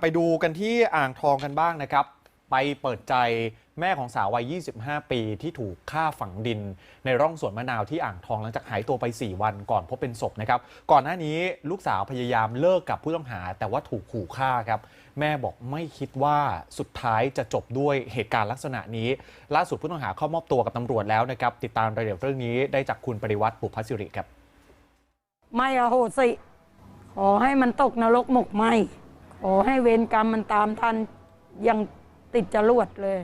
ไปดูกันที่อ่างทองกันบ้างนะครับ ไปเปิดใจแม่ของสาววัย 25 ปีที่ถูกฆ่าฝังดิน ในร่องสวนมะนาวที่อ่างทองหลังจากหายตัวไป 4 วันก่อนพบเป็นศพนะครับ ก่อนหน้านี้ลูกสาวพยายามเลิกกับผู้ต้องหา แต่ว่าถูกขู่ฆ่าครับ แม่บอกไม่คิดว่าสุดท้ายจะจบด้วยเหตุการณ์ลักษณะนี้ ล่าสุดผู้ต้องหาเข้ามอบตัวกับตำรวจแล้วนะครับ ติดตามรายละเอียดเรื่องนี้ได้จากคุณปริวัติบุพสิริครับ ไม่อโหสิ ขอให้มันตกนรกหมกไหม ขอให้เวรกรรมมันตามทันยังติดจรวดเลย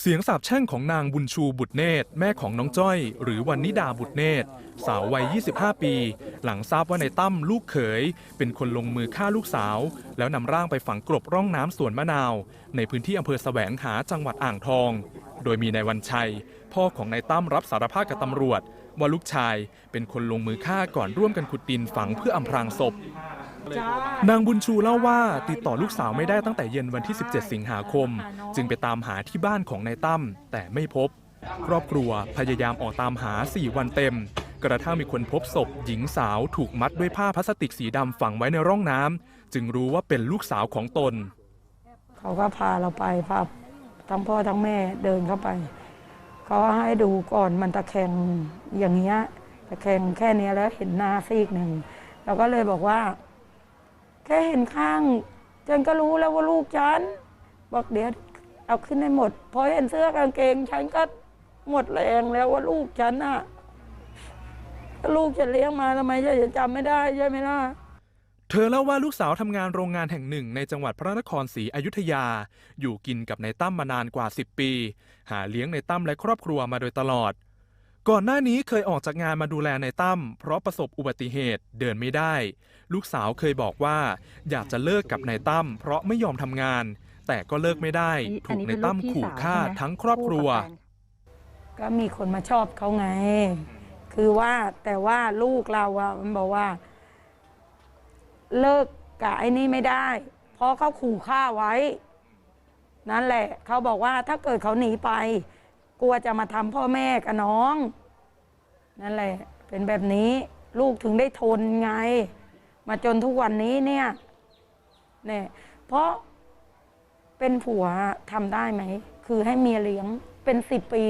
เสียงสาบแช่งของนางบุญชูบุตรเนตรแม่ของน้องจ้อย หรือวันนิดาบุตรเนตร สาววัย 25 ปี หลังทราบว่าในตั้มลูกเขย เป็นคนลงมือฆ่าลูกสาว แล้วนำร่างไปฝังกลบร่องน้ำสวนมะนาว ในพื้นที่อำเภอแสวงหาจังหวัดอ่างทอง โดยมีนายวันชัย พ่อของนายตั้มรับสารภาพกับตำรวจ ว่าลูกชายเป็นคนลงมือฆ่าก่อนร่วมกันขุดดินฝังเพื่ออำพรางศพ นางบุญชูเล่าว่าติดต่อลูกสาวไม่ได้ตั้งแต่เย็นวันที่ 17 สิงหาคม จึงไปตามหาที่บ้านของนายตั้มแต่ไม่พบ ครอบครัวพยายามออกตามหา 4 วันเต็ม กระทั่งมีคนพบศพหญิงสาวถูกมัดด้วยผ้าพลาสติกสีดำฝังไว้ในร่องน้ำจึงรู้ว่าเป็นลูกสาวของตน เขาก็พาเราไปพาทั้งพ่อทั้งแม่เดินเข้าไป เขาให้ดูก่อนมันตะแคงอย่างเงี้ยตะแคงแค่เนี้ยแล้วเห็นหน้าซีกหนึ่งเราก็เลยบอกว่าแค่เห็นข้างฉันก็รู้แล้วว่าลูกฉัน บอกเดี๋ยวเอาขึ้นให้หมด พอเห็นเสื้อกางเกงฉันก็หมดแรงแล้วว่าลูกฉันน่ะลูกฉันเลี้ยงมาทำไมฉันจะจำไม่ได้ใช่ไหมล่ะเธอเล่าว่าลูกสาวทำงานโรงงานแห่งหนึ่งในจังหวัดพระนครศรีอยุธยา อยู่กินกับนายตั้มมานานกว่า 10 ปี หาเลี้ยงนายตั้มและครอบครัวมาโดยตลอด ก่อนหน้านี้เคยออกจากงานมาดูแลนายตั้มเพราะประสบอุบัติเหตุเดินไม่ได้ ลูกสาวเคยบอกว่า อยากจะเลิกกับนายตั้มเพราะไม่ยอมทำงาน แต่ก็เลิกไม่ได้ ถูกนายตั้มขู่ฆ่าทั้งครอบครัว ก็มีคนมาชอบเขาไง คือว่าแต่ว่าลูกเราอะมันบอกว่า เลิกกับไอ้นี่ไม่ได้ เพราะเขาขู่ฆ่าไว้ นั่นแหละ เขาบอกว่าถ้าเกิดเขาหนีไป กลัวจะมาทำพ่อแม่กับน้อง นั่นแหละ เป็นแบบนี้ลูกถึงได้ทนไง มาจนทุกวันนี้เนี่ยเนี่ยเพราะเป็นผัวทำได้ไหม คือให้เมียเลี้ยงเป็นสิบปี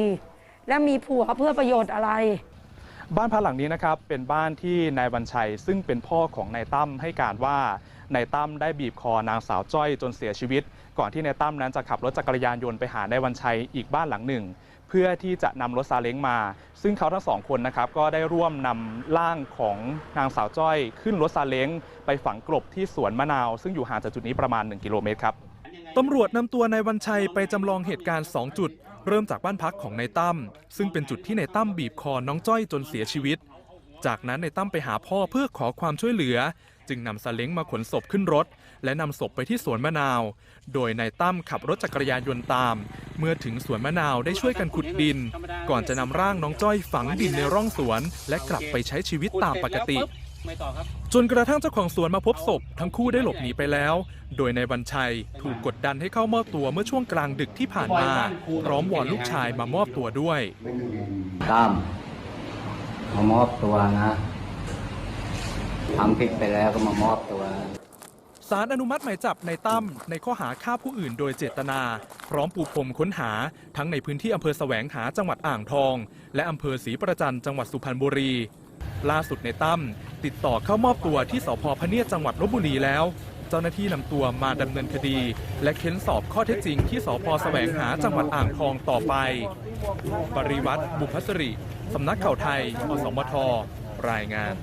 แล้วมีผัวเพื่อประโยชน์อะไร บ้านพักหลังนี้นะครับเป็นบ้านที่นายวันชัย ซึ่งเป็นพ่อของนายตั้มให้การว่านายตั้มได้บีบคอนางสาวจ้อยจนเสียชีวิต ก่อนที่นายตั้มนั้นจะขับรถจักรยานยนต์ไปหานายวันชัยอีกบ้านหลังหนึ่ง เพื่อที่จะนำรถซาเล้งมา ซึ่งเขาทั้งสองคนนะครับก็ได้ร่วมนำร่างของนางสาวจ้อย ขึ้นรถซาเล้งไปฝังกลบที่สวนมะนาว ซึ่งอยู่ห่างจากจุดนี้ประมาณ 1 กิโลเมตรครับตำรวจนำตัวนายวันชัยไปจำลองเหตุการณ์ 2 จุด เริ่มจากบ้านพักของนายตั้มซึ่งเป็นจุดที่นายตั้มบีบคอน้องจ้อยจนเสียชีวิต จากนั้นนายตั้มไปหาพ่อเพื่อขอความช่วยเหลือ จึงนำซาเล้งมาขนศพขึ้นรถ และนำศพไปที่สวนมะนาว โดยนายตั้มขับรถจักรยานยนต์ตาม เมื่อถึงสวนมะนาวได้ช่วยกันขุดดิน ก่อนจะนำร่างน้องจ้อยฝังดินในร่องสวน และกลับไปใช้ชีวิตตามปกติ จนกระทั่งเจ้าของสวนมาพบศพ ทั้งคู่ได้หลบหนีไปแล้ว โดยในวันชัยถูกกดดันให้เข้ามอบตัวเมื่อช่วงกลางดึกที่ผ่านมา พร้อมวอนลูกชายมามอบตัวด้วยตั้มมามอบตัวนะทำผิดไปแล้วก็มามอบตัวสารอนุมัติหมายจับในตั้มในข้อหาฆ่าผู้อื่นโดยเจตนา พร้อมปูพรมค้นหาทั้งในพื้นที่อำเภอแสวงหาจังหวัดอ่างทอง และอำเภอศรีประจันจังหวัดสุพรรณบุรี ล่าสุดในตั้ม ติดต่อเข้ามอบตัวที่สพพเนียดจังหวัดลบบุรีแล้ว เจ้าหน้าที่นำตัวมาดำเนินคดี และเค้นสอบข้อเท็จจริงที่สพแสวงหาจังหวัดอ่างทองต่อไป ปริวัติบุพสริสำนักข่าวไทยอสมทรายงาน